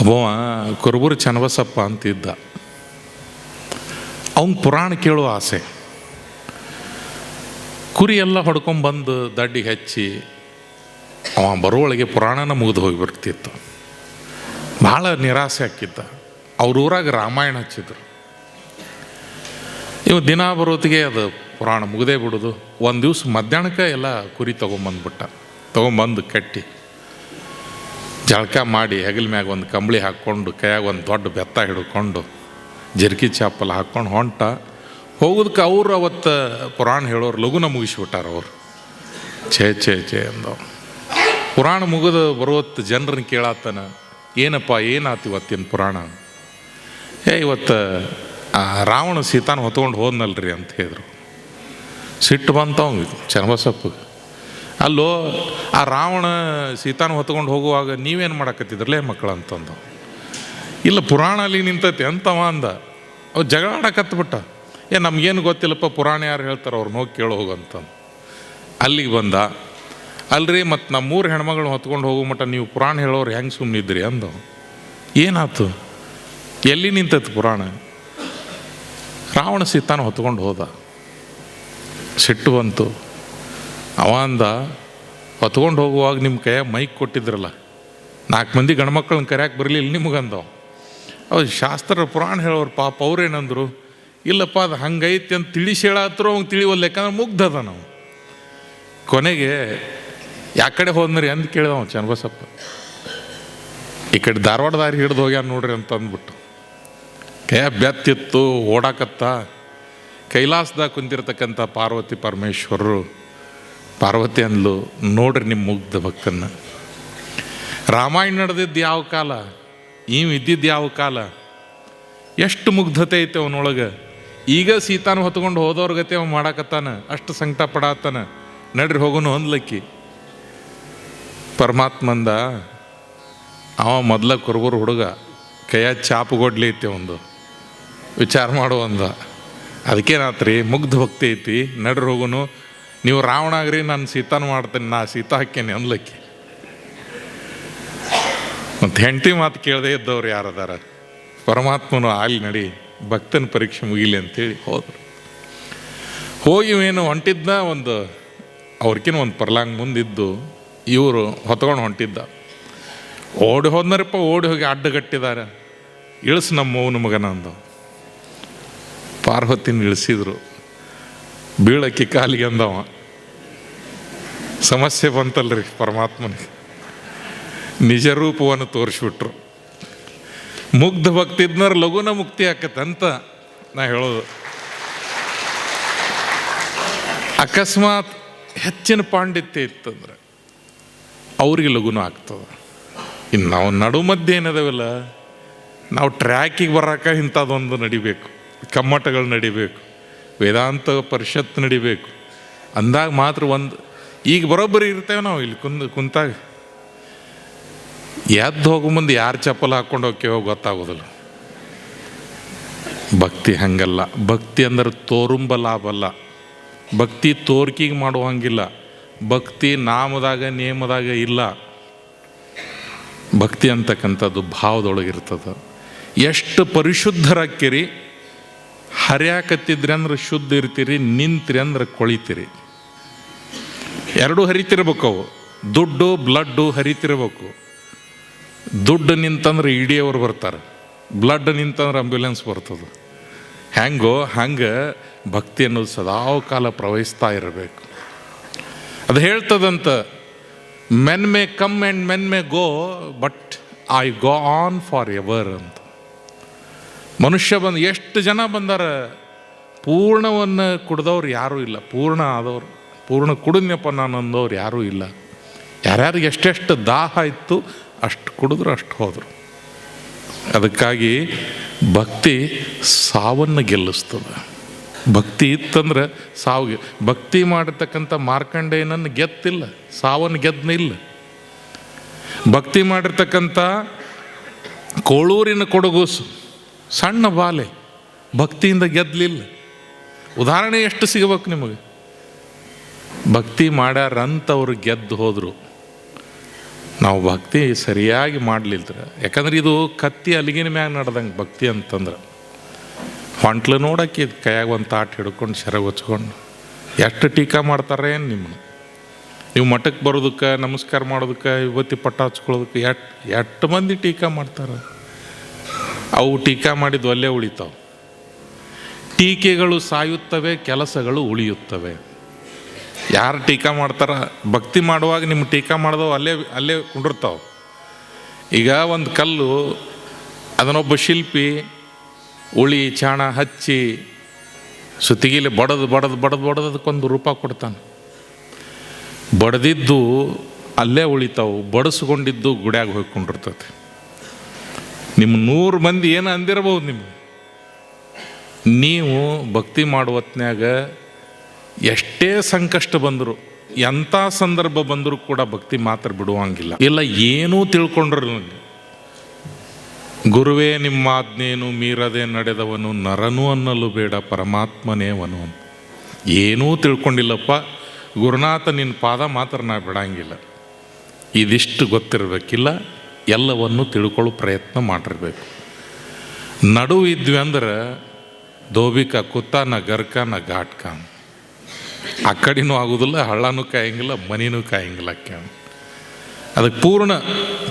ಒಬ್ಬವ ಕುರುಬುರು ಚನ್ನಬಸಪ್ಪ ಅಂತಿದ್ದ. ಅವನ ಪುರಾಣ ಕೇಳುವ ಆಸೆ. ಕುರಿ ಎಲ್ಲ ಹೊಡ್ಕೊಂಬಂದು ದಡ್ಡಿ ಹಚ್ಚಿ, ಅವ ಬರೋವಳಿಗೆ ಪುರಾಣನ ಮುಗಿದು ಹೋಗಿಬಿಡ್ತಿತ್ತು. ಭಾಳ ನಿರಾಸೆ ಹಾಕಿದ್ದ. ಅವ್ರ ಊರಾಗ ರಾಮಾಯಣ ಹಚ್ಚಿದ್ರು. ಇವು ದಿನ ಬರೋತ್ತಿಗೆ ಅದು ಪುರಾಣ ಮುಗದೇ ಬಿಡೋದು. ಒಂದು ದಿವ್ಸ ಮಧ್ಯಾಹ್ನಕ್ಕೆ ಎಲ್ಲ ಕುರಿ ತೊಗೊಂಬಂದ್ಬಿಟ್ಟ. ತೊಗೊಂಬಂದು ಕಟ್ಟಿ. ಜಳಕ ಮಾಡಿ ಹೆಗಲ ಮ್ಯಾಗ ಒಂದು ಕಂಬಳಿ ಹಾಕ್ಕೊಂಡು ಕೈಯಾಗ ಒಂದು ದೊಡ್ಡ ಬೆತ್ತ ಹಿಡ್ಕೊಂಡು, ಜರ್ಕಿ ಚಾಪಲ್ ಹಾಕ್ಕೊಂಡು ಹೊಂಟ. ಹೋಗೋದಕ್ಕೆ ಅವ್ರು ಅವತ್ತು ಪುರಾಣ ಹೇಳೋರು ಲಘುನ ಮುಗಿಸ್ಬಿಟ್ಟಾರ ಅವರು. ಛೇ ಛೇ ಛೇ ಅಂದವ. ಪುರಾಣ ಮುಗಿದು ಬರುವತ್ತು ಜನರನ್ನ ಕೇಳಾತನ, ಏನಪ್ಪ, ಏನಾತು ಇವತ್ತಿನ ಪುರಾಣ? ಏ, ಇವತ್ತು ರಾವಣ ಸೀತಾನ ಹೊತ್ಕೊಂಡು ಹೋದ್ನಲ್ರಿ ಅಂತ ಹೇಳಿದ್ರು. ಸಿಟ್ಟು ಬಂತವ್ ಚನ್ನಬಸಪ್ಪಗೆ ಅಲ್ಲೋ, ಆ ರಾವಣ ಸೀತಾನ ಹೊತ್ಕೊಂಡು ಹೋಗುವಾಗ ನೀವೇನು ಮಾಡಕತ್ತಿದ್ರಲ್ಲೇ ಮಕ್ಕಳು ಅಂತಂದು. ಇಲ್ಲ, ಪುರಾಣ ಅಲ್ಲಿ ನಿಂತೈತಿ ಅಂತವ ಅಂದ. ಅವ್ ಜಗಳ ಆಡಕತ್ಬಿಟ್ಟ. ಏ, ನಮ್ಗೇನು ಗೊತ್ತಿಲ್ಲಪ್ಪ, ಪುರಾಣ ಯಾರು ಹೇಳ್ತಾರೆ ಅವ್ರನ್ನ ಹೋಗಿ ಕೇಳೋ ಹೋಗು ಅಂತಂದು. ಅಲ್ಲಿಗೆ ಬಂದ, ಅಲ್ರಿ ಮತ್ತು ನಮ್ಮೂರು ಹೆಣ್ಮಗಳನ್ನ ಹೊತ್ಕೊಂಡು ಹೋಗೋ ಮಟ್ಟ ನೀವು ಪುರಾಣ ಹೇಳೋರು ಹೆಂಗೆ ಸುಮ್ಮನಿದ್ರಿ ಅಂದು. ಏನಾಯ್ತು ಎಲ್ಲಿ ನಿಂತೈತಿ ಪುರಾಣ? ರಾವಣ ಸೀತಾನ ಹೊತ್ಕೊಂಡು ಹೋದ. ಸಿಟ್ಟು ಬಂತು. ಅವ ಅಂದ ಹೊತ್ಕೊಂಡು ಹೋಗುವಾಗ ನಿಮ್ಮ ಕೈಯಾಗ ಮೈಕ್ ಕೊಟ್ಟಿದ್ರಲ್ಲ, ನಾಲ್ಕು ಮಂದಿ ಗಂಡ್ಮಕ್ಳನ್ನ ಕರೆಯಕ್ಕೆ ಬರಲಿಲ್ಲ ನಿಮಗಂದವು ಅವ್ರು ಶಾಸ್ತ್ರ ಪುರಾಣ ಹೇಳೋರು ಪಾಪ ಅವ್ರೇನಂದ್ರು, ಇಲ್ಲಪ್ಪ ಅದು ಹಂಗೈತಿ ಅಂತ ತಿಳಿಸಿ ಹೇಳಾತ್ರೋ ಅವ್ನು ತಿಳಿವಲ್ಲ ಯಾಕಂದ್ರೆ ಮುಗ್ಧದ ನಾವು. ಕೊನೆಗೆ ಯಾ ಕಡೆ ಅಂತ ಅಂದ್ ಕೇಳಿದವ ಚನ್ನಬಸಪ್ಪ. ಈ ಕಡೆ ಧಾರವಾಡ ದಾರಿ ಹಿಡ್ದು ಹೋಗ್ಯಾನ ನೋಡ್ರಿ ಅಂತ ಅಂದ್ಬಿಟ್ಟು. ಕೈ ಬೆತ್ತಿತ್ತು, ಓಡಾಕತ್ತ, ಕೈಲಾಸದಾಗ ಕುಂತಿರ್ತಕ್ಕಂಥ ಪಾರ್ವತಿ ಪರಮೇಶ್ವರರು ಪಾರ್ವತಿ ಅಂದ್ಲು ನೋಡ್ರಿ ನಿಮ್ಮ ಮುಗ್ಧ ಭಕ್ತನ್ನ ರಾಮಾಯಣ ನಡೆದಿದ್ದು ಯಾವ ಕಾಲ? ಇವು ಇದ್ದಿದ್ದು ಯಾವ ಕಾಲ? ಎಷ್ಟು ಮುಗ್ಧತೆ ಐತೆ ಅವನೊಳಗೆ. ಈಗ ಸೀತಾನ ಹೊತ್ಕೊಂಡು ಹೋದವ್ರ ಗತಿ ಅವ ಮಾಡಾಕತ್ತಾನ, ಅಷ್ಟು ಸಂಕಟ ಪಡಾತಾನ ನಡ್ರಿ ಹೋಗೋನು ಹೊಂದ್ಲಕ್ಕಿ ಪರಮಾತ್ಮಂದ, ಅವ ಮೊದಲ ಕುರುಬರು ಹುಡುಗ ಕೈಯ ಚಾಪುಗೊಡ್ಲಿ ಐತೆ ಒಂದು ವಿಚಾರ ಮಾಡುವಂದ ಅದಕ್ಕೇನಾತ್ರಿ, ಮುಗ್ಧ ಭಕ್ತಿ ಐತಿ, ನಡ್ರಿ ಹೋಗುನು ನೀವು ರಾವಣ ಆಗ್ರಿ, ನಾನು ಸೀತಾನ ಮಾಡ್ತೇನೆ, ನಾ ಸೀತಾ ಹಾಕೇನೆ ಅನ್ಲಕ್ಕಿ ಮತ್ತು ಹೆಂಡತಿ ಮಾತು ಕೇಳದೇ ಇದ್ದವ್ರು ಯಾರದಾರ, ಪರಮಾತ್ಮನು ಅಲ್ಲಿ ನಡಿ, ಭಕ್ತನ ಪರೀಕ್ಷೆ ಮುಗಿಲಿ ಅಂತೇಳಿ ಹೋದ್ರು. ಹೋಗಿ ಏನು ಹೊಂಟಿದ್ದ ಒಂದು, ಅವ್ರಕಿನ ಒಂದು ಪರ್ಲಾಂಗ್ ಮುಂದಿದ್ದು, ಇವರು ಹೊತ್ಕೊಂಡು ಹೊಂಟಿದ್ದ. ಓಡಿ ಹೋದ್ನರಪ್ಪ, ಓಡಿ ಹೋಗಿ ಅಡ್ಡಗಟ್ಟಿದ್ದಾರೆ ಇಳಿಸು ನಮ್ಮ ಮಗನ ಅಂದು. ಪಾರ್ವತಿನ ಇಳಿಸಿದ್ರು. ಬೀಳಕ್ಕಿ ಕಾಲಿಗೆ ಅಂದವ. ಸಮಸ್ಯೆ ಬಂತಲ್ರಿ ಪರಮಾತ್ಮನಿಗೆ. ನಿಜ ರೂಪವನ್ನು ತೋರಿಸ್ಬಿಟ್ರು. ಮುಗ್ಧ ಭಕ್ತಿದ್ನರ ಲಘುನ ಮುಕ್ತಿ ಆಕತ್ತಂತ ನಾ ಹೇಳೋದು. ಅಕಸ್ಮಾತ್ ಹೆಚ್ಚಿನ ಪಾಂಡಿತ್ಯ ಇತ್ತಂದ್ರೆ ಅವ್ರಿಗೆ ಲಘುನ ಆಗ್ತದೆ. ಇನ್ನು ನಾವು ನಡು ಮಧ್ಯೆ ಏನದವಲ್ಲ? ನಾವು ಟ್ರ್ಯಾಕಿಗೆ ಬರೋಕೆ ಇಂಥದ್ದೊಂದು ನಡಿಬೇಕು. ಕಮ್ಮಟಗಳು ನಡಿಬೇಕು. ವೇದಾಂತ ಪರಿಷತ್ ನಡಿಬೇಕು. ಅಂದಾಗ ಮಾತ್ರ ಒಂದು, ಈಗ ಬರೋಬ್ಬರಿ ಇರ್ತೇವೆ ನಾವು ಇಲ್ಲಿ ಕುಂದು, ಕುಂತಾಗ. ಎದ್ದು ಹೋಗೋ ಮುಂದೆ ಯಾರು ಚಪ್ಪಲ್ ಹಾಕ್ಕೊಂಡು ಹೋಗ್ತೇವೋ ಗೊತ್ತಾಗೋದಿಲ್ಲ. ಭಕ್ತಿ ಹಂಗಲ್ಲ. ಭಕ್ತಿ ಅಂದ್ರೆ ತೋರುಂಬ ಲಾಭ ಅಲ್ಲ ಭಕ್ತಿ ತೋರ್ಕಿಗೆ ಮಾಡುವಂಗಿಲ್ಲ ಭಕ್ತಿ ನಾಮದಾಗ, ನೇಮದಾಗ ಇಲ್ಲ. ಭಕ್ತಿ ಅಂತಕ್ಕಂಥದ್ದು ಭಾವದೊಳಗಿರ್ತದೆ. ಎಷ್ಟು ಪರಿಶುದ್ಧರಾಕ್ಕಿರಿ ಹರಿಯಾಕತ್ತಿದ್ರಿ ಅಂದ್ರೆ ಶುದ್ಧ ಇರ್ತೀರಿ, ನಿಂತ್ರಿ ಅಂದ್ರೆ ಕೊಳಿತೀರಿ. ಎರಡೂ ಹರಿತಿರ್ಬೇಕು ಅವು ದುಡ್ಡು, ಬ್ಲಡ್ಡು ಹರಿತಿರ್ಬೇಕು. ದುಡ್ಡು ನಿಂತಂದ್ರೆ ಇಡಿಯವರು ಬರ್ತಾರೆ. ಬ್ಲಡ್ ನಿಂತಂದ್ರೆ ಆಂಬ್ಯುಲೆನ್ಸ್ ಬರ್ತದೆ. ಹೆಂಗೋ, ಹಂಗೆ ಭಕ್ತಿ ಅನ್ನೋದು ಸದಾ ಕಾಲ ಪ್ರವಹಿಸ್ತಾ ಇರಬೇಕು. ಅದು ಹೇಳ್ತದಂತ men may come and men may go, but I go on forever ಅಂತ. ಮನುಷ್ಯ ಬಂದು ಎಷ್ಟು ಜನ ಬಂದಾರ? ಪೂರ್ಣವನ್ನು ಕುಡ್ದವ್ರು ಯಾರೂ ಇಲ್ಲ. ಪೂರ್ಣ ಆದವ್ರು. ಪೂರ್ಣ ಕುಡಿದ್ನಪ್ಪ ನಾನು ಅಂದವ್ರು ಯಾರೂ ಇಲ್ಲ. ಯಾರ್ಯಾರಿಗೆ ಎಷ್ಟೆಷ್ಟು ದಾಹ ಇತ್ತು, ಅಷ್ಟು ಕುಡಿದ್ರು, ಅಷ್ಟು ಹೋದರು. ಅದಕ್ಕಾಗಿ ಭಕ್ತಿ ಸಾವನ್ನು ಗೆಲ್ಲಿಸ್ತದೆ. ಭಕ್ತಿ ಇತ್ತಂದ್ರೆ ಸಾವಿಗೆ. ಭಕ್ತಿ ಮಾಡಿರ್ತಕ್ಕಂಥ ಮಾರ್ಕಂಡೇಯನನ್ನು ಗೆತ್ತಿಲ್ಲ. ಸಾವನ್ನು ಗೆದ್ದನ ಇಲ್ಲ ಭಕ್ತಿ ಮಾಡಿರ್ತಕ್ಕಂಥ ಕೋಳೂರಿನ ಕೊಡಗೂಸು. ಸಣ್ಣ ಬಾಲೆ, ಭಕ್ತಿಯಿಂದ ಗೆದ್ದಲಿಲ್ಲ ಉದಾಹರಣೆ ಎಷ್ಟು ಸಿಗಬೇಕು ನಿಮಗೆ? ಭಕ್ತಿ ಮಾಡ್ಯಾರಂತವ್ರು ಗೆದ್ದು ಹೋದರು. ನಾವು ಭಕ್ತಿ ಸರಿಯಾಗಿ ಮಾಡಲಿಲ್ದ್ರ ಯಾಕಂದ್ರೆ ಇದು ಕತ್ತಿ ಅಲ್ಲಿಗಿನ ಮ್ಯಾಗ ನಡ್ದಂಗೆ ಭಕ್ತಿ ಅಂತಂದ್ರೆ. ಹೊಂಟ್ಲು ನೋಡಕ್ಕೆ ಇದು ಕೈಯಾಗ ಒಂದು ತಾಟ್ ಹಿಡ್ಕೊಂಡು ಶರ ಹೊಚ್ಕೊಂಡು, ಎಷ್ಟು ಟೀಕಾ ಮಾಡ್ತಾರೆ ಏನು ನೀವು ಮಠಕ್ಕೆ ಬರೋದಕ್ಕೆ, ನಮಸ್ಕಾರ ಮಾಡೋದಕ್ಕೆ ಇವತ್ತಿ ಪಟ್ಟ ಹಚ್ಕೊಳ್ಳೋದಕ್ಕೆ ಎಟ್ ಎಷ್ಟು ಮಂದಿ ಟೀಕಾ ಮಾಡ್ತಾರೆ? ಅವು ಟೀಕಾ ಮಾಡಿದ್ದು ಅಲ್ಲೇ ಉಳಿತಾವೆ. ಟೀಕೆಗಳು ಸಾಯುತ್ತವೆ, ಕೆಲಸಗಳು ಉಳಿಯುತ್ತವೆ. ಯಾರು ಟೀಕಾ ಮಾಡ್ತಾರ? ಭಕ್ತಿ ಮಾಡುವಾಗ ನಿಮ್ಮ ಟೀಕಾ ಮಾಡಿದವು, ಅಲ್ಲೇ ಅಲ್ಲೇ ಕುಂಡಿರ್ತಾವೆ ಈಗ ಒಂದು ಕಲ್ಲು, ಅದನ್ನೊಬ್ಬ ಶಿಲ್ಪಿ ಉಳಿ ಚಾಣ ಹಚ್ಚಿ ಸುತ್ತಿಗಿಲಿ ಬಡದು ಬಡದು ಬಡದು ಬಡದು ಅದಕ್ಕೊಂದು ರೂಪ ಕೊಡ್ತಾನೆ. ಬಡದಿದ್ದು ಅಲ್ಲೇ ಉಳಿತಾವು, ಬಡಿಸ್ಕೊಂಡಿದ್ದು ಗುಡ್ಯಾಗ ಹೋಗ್ಕೊಂಡಿರ್ತೈತೆ ನಿಮ್ಮ ನೂರು ಮಂದಿ ಏನು ಅಂದಿರಬಹುದು ನಿಮ್ಗೆ? ನೀವು ಭಕ್ತಿ ಮಾಡುವತ್ನಾಗ ಎಷ್ಟೇ ಸಂಕಷ್ಟ ಬಂದರು, ಎಂಥ ಸಂದರ್ಭ ಬಂದರೂ ಕೂಡ ಭಕ್ತಿ ಮಾತ್ರ ಬಿಡುವಂಗಿಲ್ಲ. ಇಲ್ಲ, ಏನೂ ತಿಳ್ಕೊಂಡ್ರು ನನಗೆ ಗುರುವೇ, ನಿಮ್ಮ ಆಜ್ಞೇನು ಮೀರದೆ ನಡೆದವನು ನರನು ಅನ್ನಲು ಬೇಡ ಪರಮಾತ್ಮನೇವನು ಅಂತ. ಏನೂ ತಿಳ್ಕೊಂಡಿಲ್ಲಪ್ಪ. ಗುರುನಾಥ, ನಿನ್ನ ಪಾದ ಮಾತ್ರ ನಾ ಬಿಡಂಗಿಲ್ಲ. ಇದಿಷ್ಟು ಗೊತ್ತಿರಬೇಕಿಲ್ಲ. ಎಲ್ಲವನ್ನು ತಿಳ್ಕೊಳ್ಳೋ ಪ್ರಯತ್ನ ಮಾಡಿರ್ಬೇಕು. ನಡು ಇದ್ವಿ ಅಂದ್ರೆ ದೋಬಿಕ ಗರ್ಕ ನ ಘಾಟ್ಕ ಆ ಕಡೆನೂ ಆಗೋದಿಲ್ಲ, ಹಳ್ಳನೂ ಕಾಯಂಗಿಲ್ಲ, ಮನಿನೂ ಕಾಯಂಗಿಲ್ಲ ಕ್ಯಾಮ ಅದಕ್ಕೆ ಪೂರ್ಣ,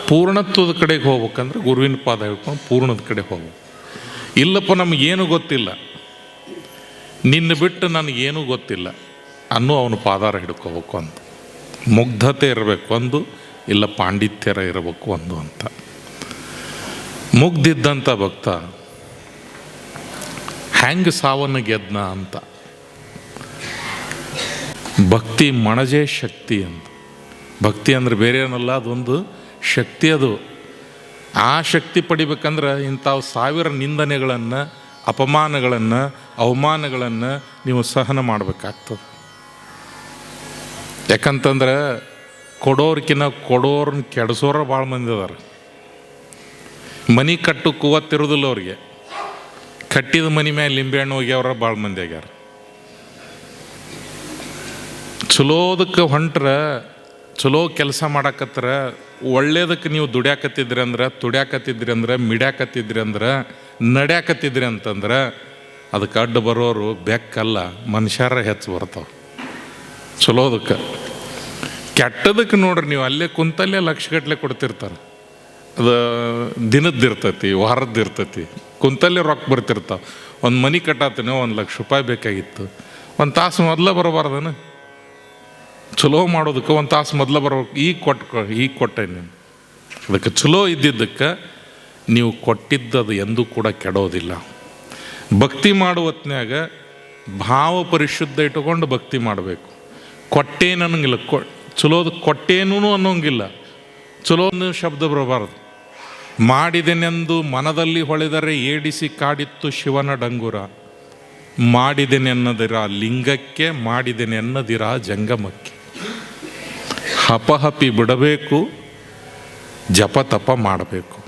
ಪೂರ್ಣತ್ವದ ಕಡೆಗೆ ಹೋಗ್ಬೇಕಂದ್ರೆ ಗುರುವಿನ ಪಾದ ಹಿಡ್ಕೊಂಡು ಪೂರ್ಣದ ಕಡೆ ಹೋಗ್ಬೇಕು. ಇಲ್ಲಪ್ಪ, ನಮಗೇನು ಗೊತ್ತಿಲ್ಲ. ನಿನ್ನ ಬಿಟ್ಟು ನನಗೇನೂ ಗೊತ್ತಿಲ್ಲ. ಅನ್ನೋ ಅವನು ಪಾದಾರ ಹಿಡ್ಕೋಬೇಕು ಅಂತ ಮುಗ್ಧತೆ ಇರಬೇಕು ಒಂದು ಇಲ್ಲ ಪಾಂಡಿತ್ಯರ ಇರಬೇಕು ಒಂದು ಅಂತ. ಮುಗ್ದಿದ್ದಂಥ ಭಕ್ತ, ಹ್ಯಾಂಗ್ ಸಾವನ್ನು ಗೆದ್ನ ಅಂತ? ಭಕ್ತಿ ಮಣಜೆ ಶಕ್ತಿ ಅಂತ. ಭಕ್ತಿ ಅಂದ್ರೆ ಬೇರೆ ಏನಲ್ಲ, ಅದೊಂದು ಶಕ್ತಿ ಅದು. ಆ ಶಕ್ತಿ ಪಡಿಬೇಕಂದ್ರೆ ಇಂಥವು ಸಾವಿರ ನಿಂದನೆಗಳನ್ನು, ಅಪಮಾನಗಳನ್ನು, ಅವಮಾನಗಳನ್ನು ನೀವು ಸಹನ ಮಾಡಬೇಕಾಗ್ತದೆ. ಯಾಕಂತಂದ್ರೆ ಕೊಡೋರ್ಕಿನ್ನ ಕೊಡೋರ್ನ ಕೆಡಿಸೋರ ಭಾಳ ಮಂದಿ ಅದಾರ. ಮನೆ ಕಟ್ಟು ಕೂವತ್ತಿರೋದಿಲ್ಲ ಅವ್ರಿಗೆ. ಕಟ್ಟಿದ ಮನಿ ಮೇಲೆ ಲಿಂಬೆಹಣ್ಣು ಹೋಗ್ಯಾವ್ರ ಭಾಳ ಮಂದಿ ಆಗ್ಯಾರ. ಚಲೋದಕ್ಕೆ ಹೊಂಟ್ರ, ಚಲೋ ಕೆಲಸ ಮಾಡಾಕತ್ರ, ಒಳ್ಳೇದಕ್ಕೆ ನೀವು ದುಡ್ಯಾಕತ್ತಿದ್ರಿ ಅಂದ್ರೆ, ತುಡ್ಯಾಕತ್ತಿದ್ರಿ ಅಂದ್ರೆ, ಮಿಡ್ಯಾಕತ್ತಿದ್ರಿ ಅಂದ್ರೆ, ನಡ್ಯಾಕತ್ತಿದ್ರಿ ಅಂತಂದ್ರೆ, ಅದಕ್ಕೆ ಅಡ್ಡ ಬರೋರು ಬೆಕ್ಕಲ್ಲ, ಮನುಷ್ಯರ ಹೆಚ್ಚು ಬರ್ತಾವೆ. ಚಲೋದಕ್ಕೆ. ಕೆಟ್ಟದಕ್ಕೆ ನೋಡ್ರಿ ನೀವು, ಅಲ್ಲೇ ಕುಂತಲ್ಲೇ ಲಕ್ಷಗಟ್ಟಲೆ ಕೊಡ್ತಿರ್ತಾರೆ. ಅದು ದಿನದ್ದು ಇರ್ತೈತಿ ವಾರದ್ದು ಇರ್ತೈತಿ ಕುಂತಲ್ಲೇ ರೊಕ್ಕ ಬರ್ತಿರ್ತಾವೆ. ಒಂದು ಮನೆ ಕಟ್ಟಾತನೋ ಒಂದು ಲಕ್ಷ ರೂಪಾಯಿ ಬೇಕಾಗಿತ್ತು. ಒಂದು ತಾಸು ಮೊದಲ ಬರಬಾರ್ದನ? ಚಲೋ ಮಾಡೋದಕ್ಕೆ ಒಂದು ತಾಸು ಮೊದಲ ಬರಬೇಕು. ಈಗ ಕೊಟ್ಟು ಈಗ ಕೊಟ್ಟೆ ನೀನು. ಅದಕ್ಕೆ ಚಲೋ ಇದ್ದಿದ್ದಕ್ಕೆ ನೀವು ಕೊಟ್ಟಿದ್ದದು ಎಂದೂ ಕೂಡ ಕೆಡೋದಿಲ್ಲ. ಭಕ್ತಿ ಮಾಡುವತ್ನ್ಯಾಗ ಭಾವ ಪರಿಶುದ್ಧ ಇಟ್ಟುಕೊಂಡು ಭಕ್ತಿ ಮಾಡಬೇಕು. ಕೊಟ್ಟೇನು ನನಗಿಲ್ಲ ಕೊ ಚಲೋದು ಕೊಟ್ಟೇನೂ ಅನ್ನೋಂಗಿಲ್ಲ. ಚಲೋ ಶಬ್ದ ಬರಬಾರದು. ಮಾಡಿದೆನೆಂದು ಮನದಲ್ಲಿ ಹೊಳೆದರೆ ಏಡಿಸಿ ಕಾಡಿತ್ತು ಶಿವನ ಡಂಗುರ. ಮಾಡಿದೆನೆನ್ನದಿರ ಲಿಂಗಕ್ಕೆ, ಮಾಡಿದೆನೆನ್ನದಿರ ಜಂಗಮಕ್ಕೆ. ಹಪಹಪಿ ಬಿಡಬೇಕು, ಜಪ ತಪ ಮಾಡಬೇಕು.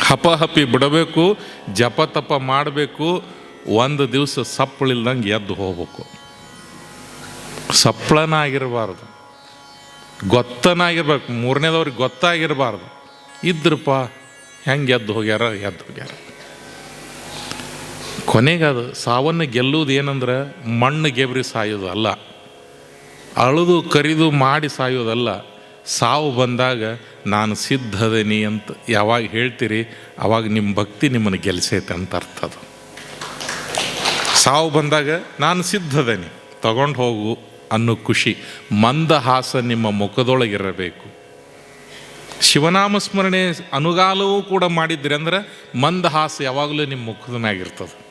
ಹಪಹಪಿ ಬಿಡಬೇಕು, ಜಪ ತಪ ಮಾಡಬೇಕು, ಒಂದು ದಿವಸ ಸಪ್ಪಳಿಲ್ದಂಗೆ ಎದ್ದು ಹೋಗ್ಬೇಕು. ಸಪ್ಪಳನ ಆಗಿರಬಾರ್ದು ಗೊತ್ತನಾಗಿರ್ಬೇಕು. ಮೂರನೇದವ್ರಿಗೆ ಗೊತ್ತಾಗಿರಬಾರ್ದು. ಇದ್ರಪ್ಪ ಹೆಂಗೆ ಎದ್ದು ಹೋಗ್ಯಾರ ಎದ್ದು ಹೋಗ್ಯಾರ. ಕೊನೆಗೆ ಅದು ಸಾವನ್ನು ಗೆಲ್ಲುವುದು ಏನಂದ್ರೆ ಮಣ್ಣು ಗೆಬ್ರಿ ಸಾಯೋದಲ್ಲ. ಅಳುದು ಕರಿದು ಮಾಡಿ ಸಾಯೋದಲ್ಲ. ಸಾವು ಬಂದಾಗ ನಾನು ಸಿದ್ಧದನಿ ಅಂತ ಯಾವಾಗ ಹೇಳ್ತೀರಿ, ಅವಾಗ ನಿಮ್ಮ ಭಕ್ತಿ ನಿಮ್ಮನ್ನು ಗೆಲ್ಸೈತೆ ಅಂತ ಅರ್ಥ ಅದು. ಸಾವು ಬಂದಾಗ ನಾನು ಸಿದ್ಧದನಿ. ತಗೊಂಡು ಹೋಗು. ಅನ್ನೋ ಖುಷಿ. ಮಂದಹಾಸ ನಿಮ್ಮ ಮುಖದೊಳಗಿರಬೇಕು. ಶಿವನಾಮ ಸ್ಮರಣೆ ಅನುಗಾಲವೂ ಕೂಡ ಮಾಡಿದ್ರಿ ಅಂದ್ರೆ ಮಂದಹಾಸ ಯಾವಾಗಲೂ ನಿಮ್ಮ ಮುಖದ ಮ್ಯಾಗಿರ್ತದೆ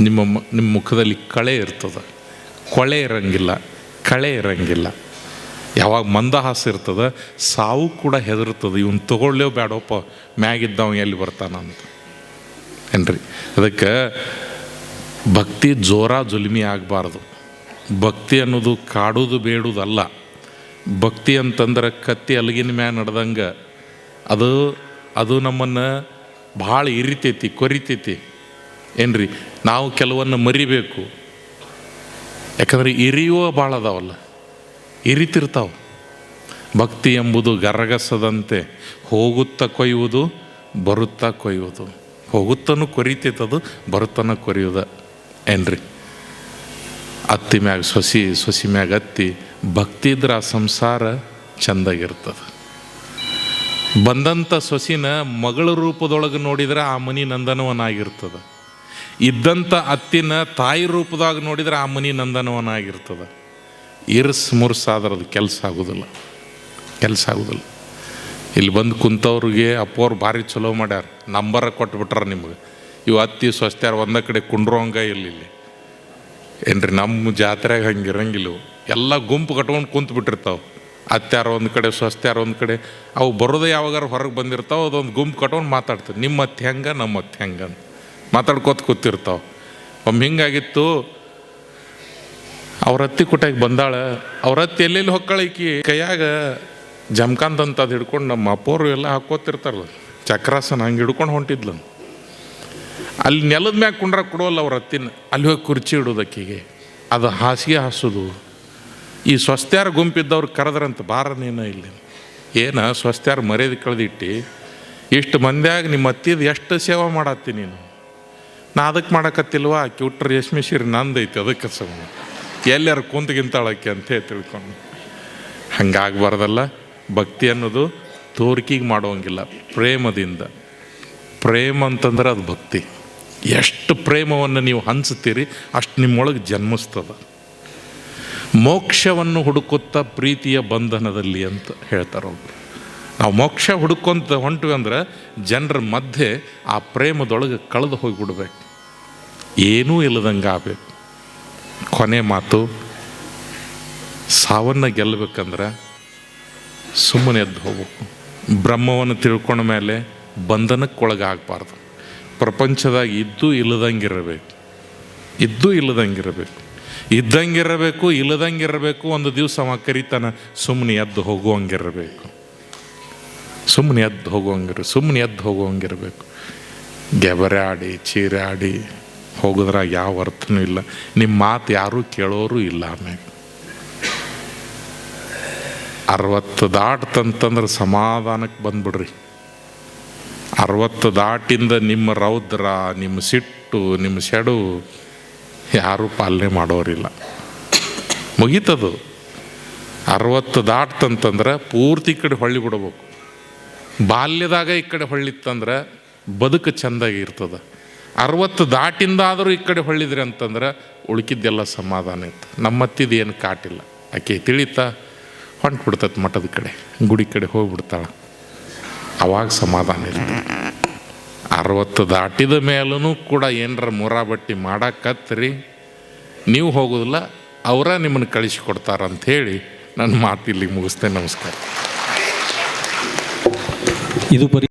ನಿಮ್ಮ ನಿಮ್ಮ ಮುಖದಲ್ಲಿ ಕಳೆ ಇರ್ತದೆ. ಕೊಳೆ ಇರಂಗಿಲ್ಲ, ಕಳೆ ಇರಂಗಿಲ್ಲ. ಯಾವಾಗ ಮಂದಹಾಸ ಇರ್ತದೆ, ಸಾವು ಕೂಡ ಹೆದರ್ತದೆ ಇವನು ತಗೊಳ್ಳೇ ಬೇಡಪ್ಪ ಮ್ಯಾಗಿದ್ದವ ಎಲ್ಲಿ ಬರ್ತಾನಂತ ಏನ್ರಿ? ಅದಕ್ಕೆ ಭಕ್ತಿ ಜೋರ ಜುಲ್ಮಿ ಆಗಬಾರ್ದು. ಭಕ್ತಿ ಅನ್ನೋದು ಕಾಡೋದು ಬೇಡುವುದಲ್ಲ ಭಕ್ತಿ ಅಂತಂದ್ರೆ ಕತ್ತಿ ಅಲಗಿನ ಮ್ಯಾಲ ನಡೆದಂಗೆ. ಅದು ಅದು ನಮ್ಮನ್ನು ಭಾಳ ಇರಿತೈತಿ, ಕೊರಿತೈತಿ. ಏನ್ರಿ? ನಾವು ಕೆಲವನ್ನು ಮರಿಬೇಕು. ಯಾಕಂದ್ರೆ ಇರಿಯುವ ಭಾಳ ಅದಾವಲ್ಲ. ಇರಿತಿರ್ತಾವೆ. ಭಕ್ತಿ ಎಂಬುದು ಗರಗಸದಂತೆ ಹೋಗುತ್ತಾ ಕೊಯ್ಯುವುದು, ಬರುತ್ತಾ ಕೊಯ್ಯುವುದು. ಹೋಗುತ್ತನೂ ಕೊರಿತೈತದು, ಬರುತ್ತನ ಕೊರಿಯುದ. ಏನ್ರಿ? ಅತ್ತಿ ಮ್ಯಾಗ ಸೊಸಿ ಸೊಸಿ ಮ್ಯಾಗ ಅತ್ತಿ ಭಕ್ತಿ ಇದ್ರೆ ಆ ಸಂಸಾರ ಚಂದಾಗಿರ್ತದೆ. ಬಂದಂಥ ಸೊಸಿನ ಮಗಳ ರೂಪದೊಳಗೆ ನೋಡಿದ್ರೆ ಆ ಮನಿ ನಂದನವನಾಗಿರ್ತದೆ. ಇದ್ದಂಥ ಅತ್ತಿನ ತಾಯಿ ರೂಪದಾಗ ನೋಡಿದ್ರೆ ಆ ಮನಿ ನಂದನವನಾಗಿರ್ತದೆ. ಇರ್ಸ್ ಮುರ್ಸ್ ಆದ್ರೆ ಅದು ಕೆಲಸ ಆಗೋದಿಲ್ಲ. ಕೆಲಸ ಆಗೋದಿಲ್ಲ. ಇಲ್ಲಿ ಬಂದು ಕುಂತವ್ರಿಗೆ ಅಪ್ಪವ್ರು ಭಾರಿ ಚಲೋ ಮಾಡ್ಯಾರ. ನಂಬರ ಕೊಟ್ಬಿಟ್ರ ನಿಮ್ಗೆ. ಇವು ಅತ್ತಿ ಸ್ವಸ್ಥ್ಯಾರ ಒಂದ ಕಡೆ ಕುಂಡ್ರೋಂಗ ಇಲ್ಲಿ ಇಲ್ಲಿ ಏನ್ರಿ ನಮ್ಮ ಜಾತ್ರೆಗೆ ಹಂಗೆ ಇರಂಗಿಲ್ಲ ಎಲ್ಲ ಗುಂಪು ಕಟ್ಕೊಂಡು ಕುಂತು ಬಿಟ್ಟಿರ್ತಾವೆ. ಅತ್ಯಾರ ಒಂದು ಕಡೆ, ಸ್ವಸ್ತ್ಯಾರ ಒಂದು ಕಡೆ, ಅವು ಬರೋದು ಯಾವಾಗಾರ ಹೊರಗೆ ಬಂದಿರ್ತಾವೆ, ಅದೊಂದು ಗುಂಪು ಕಟ್ಕೊಂಡು ಮಾತಾಡ್ತಾರೆ ನಿಮ್ಮ ಅತ್ತೆ ಹೆಂಗ, ನಮ್ಮ ಅತ್ತೆ ಹೆಂಗ ಅಂತ. ಮಾತಾಡ್ಕೋತ ಕೂತಿರ್ತಾವೆ. ಒಮ್ಮೆ ಹಿಂಗಾಗಿತ್ತು, ಅವ್ರ ಅತ್ತಿ ಕುಟ್ಟಾಗಿ ಬಂದಾಳ. ಅವ್ರ ಅತ್ತಿ ಎಲ್ಲೆಲ್ಲಿ ಹೊಕ್ಕಳ ಈಕಿ ಕೈಯಾಗ ಜಮಕಾಂತ ಅಂತ ಅದು ಹಿಡ್ಕೊಂಡು ನಮ್ಮ ಅಪ್ಪೋರು ಎಲ್ಲ ಹಾಕೋತಿರ್ತಾರಲ್ಲ ಚಕ್ರಾಸನ ಹಂಗೆ ಹಿಡ್ಕೊಂಡು ಹೊಂಟಿದ್ಲು. ಅಲ್ಲಿ ನೆಲದ ಮ್ಯಾಗ ಕುಂಡ್ರ ಕೊಡೋಲ್ಲ ಅವ್ರ ಹತ್ತಿನ ಅಲ್ಲಿ ಹೋಗಿ ಕುರ್ಚಿ ಇಡೋದಕ್ಕಿಗೆ. ಅದು ಹಾಸಿಗೆ ಹಾಸೋದು. ಈ ಸ್ವಸ್ತ್ಯಾರ ಗುಂಪಿದ್ದವ್ರು ಕರೆದ್ರಂತ ಬಾರ ನೀನು ಇಲ್ಲಿ. ಏನು ಸ್ವಸ್ತ್ಯಾರ ಮರ್ಯಾದೆ ಕಳೆದಿಟ್ಟು, ಇಷ್ಟು ಮಂದ್ಯಾಗ ನಿಮ್ಮ ಅತ್ತಿದ ಎಷ್ಟು ಸೇವೆ ಮಾಡತ್ತಿ ನೀನು? ನಾ ಅದಕ್ಕೆ ಮಾಡಕತ್ತಿಲ್ವಾ? ಆಕೆ ಉಟ್ರ ರೇಷ್ಮೆ ನಂದೈತಿ ಅದಕ್ಕೆ ಸಮ. ಎಲ್ಲಾರು ಕುಂತ್ಗಿಂತಾಳಕ್ಕೆ ಅಂತ ಹೇಳಿ ತಿಳ್ಕೊಂಡು ಹಂಗಾಗಬಾರ್ದಲ್ಲ. ಭಕ್ತಿ ಅನ್ನೋದು ತೋರಿಕೆಗೆ ಮಾಡೋಂಗಿಲ್ಲ. ಪ್ರೇಮದಿಂದ. ಪ್ರೇಮ ಅಂತಂದ್ರೆ ಅದು ಭಕ್ತಿ. ಎಷ್ಟು ಪ್ರೇಮವನ್ನು ನೀವು ಹಂಚುತ್ತೀರಿ, ಅಷ್ಟು ನಿಮ್ಮೊಳಗೆ ಜನ್ಮಿಸ್ತದ. ಮೋಕ್ಷವನ್ನು ಹುಡುಕುತ್ತಾ ಪ್ರೀತಿಯ ಬಂಧನದಲ್ಲಿ ಅಂತ ಹೇಳ್ತಾರೆ ನಾವು ಮೋಕ್ಷ ಹುಡುಕೊಂತ ಹೊಂಟ್ವಿ ಅಂದ್ರೆ ಜನರ ಮಧ್ಯೆ ಆ ಪ್ರೇಮದೊಳಗೆ ಕಳೆದು ಹೋಗಿಬಿಡ್ಬೇಕು. ಏನೂ ಇಲ್ಲದಂಗೆ ಆಗಬೇಕು. ಕೊನೆ ಮಾತು, ಸಾವನ್ನು ಗೆಲ್ಲಬೇಕಂದ್ರೆ ಸುಮ್ಮನೆ ಎದ್ದು ಹೋಗ್ಬೇಕು. ಬ್ರಹ್ಮವನ್ನು ತಿಳ್ಕೊಂಡ ಮೇಲೆ ಬಂಧನಕ್ಕೊಳಗಾಗಬಾರ್ದು. ಪ್ರಪಂಚದಾಗ ಇದ್ದು ಇಲ್ಲದಂಗಿರಬೇಕು. ಇದ್ದು ಇಲ್ಲದಂಗಿರಬೇಕು. ಇದ್ದಂಗಿರಬೇಕು, ಇಲ್ಲದಂಗಿರಬೇಕು, ಒಂದು ದಿವಸ ಅವ ಕರಿತಾನ ಸುಮ್ಮನೆ ಎದ್ದು ಹೋಗುವಂಗಿರಬೇಕು. ಸುಮ್ಮನೆ ಎದ್ದು ಹೋಗುವಂಗಿರ ಸುಮ್ಮನೆ ಎದ್ದು ಹೋಗುವಂಗಿರಬೇಕು. ಗೆಬರಾಡಿ, ಚೀರಾಡಿ, ಹೋಗೋದ್ರಾಗ ಯಾವ ಅರ್ಥನೂ ಇಲ್ಲ. ನಿಮ್ಮ ಮಾತು ಯಾರೂ ಕೇಳೋರು ಇಲ್ಲ ಆಮೇಲೆ ಅರವತ್ತು ದಾಟ್ತಂತಂದ್ರೆ ಸಮಾಧಾನಕ್ಕೆ ಬಂದ್ಬಿಡ್ರಿ. ಅರವತ್ತು ದಾಟಿಂದ ನಿಮ್ಮ ರೌದ್ರ, ನಿಮ್ಮ ಸಿಟ್ಟು, ನಿಮ್ಮ ಸೆಡು ಯಾರೂ ಪಾಲನೆ ಮಾಡೋರಿಲ್ಲ. ಮುಗೀತದು. ಅರವತ್ತು ದಾಟ್ತಂತಂದ್ರೆ ಪೂರ್ತಿ ಈ ಕಡೆ ಹೊಳ್ಳಿ ಬಿಡ್ಬೇಕು. ಬಾಲ್ಯದಾಗ ಈ ಕಡೆ ಹೊಳ್ಳಿತ್ತಂದ್ರೆ ಬದುಕು ಚೆಂದಾಗಿ ಇರ್ತದೆ. ಅರವತ್ತು ದಾಟಿಂದಾದರೂ ಈ ಕಡೆ ಹೊಳ್ಳಿದ್ರಿ ಅಂತಂದ್ರೆ ಉಳ್ಕಿದ್ದೆಲ್ಲ ಸಮಾಧಾನ ಇತ್ತು. ನಮ್ಮತ್ತಿದ್ದು ಏನು ಕಾಟಿಲ್ಲ. ಆಕೆ ತಿಳಿತಾ ಹೊಂಟು ಬಿಡ್ತೈತೆ ಮಠದ ಕಡೆ, ಗುಡಿ ಕಡೆ ಹೋಗ್ಬಿಡ್ತಾಳೆ. ಅವಾಗ ಸಮಾಧಾನ ಇರ್ತದೆ. ಅರವತ್ತು ದಾಟಿದ ಮೇಲೂ ಕೂಡ ಏನರ ಮುರಾಬಟ್ಟಿ ಮಾಡಕ್ಕತ್ರಿ ನೀವು ಹೋಗೋದಿಲ್ಲ, ಅವರ ನಿಮ್ಮನ್ನು ಕಳಿಸಿಕೊಡ್ತಾರ ಅಂಥೇಳಿ ನನ್ನ ಮಾತು ಇಲ್ಲಿಗೆ ಮುಗಿಸ್ತೇನೆ. ನಮಸ್ಕಾರ. ಇದು ಪರಿ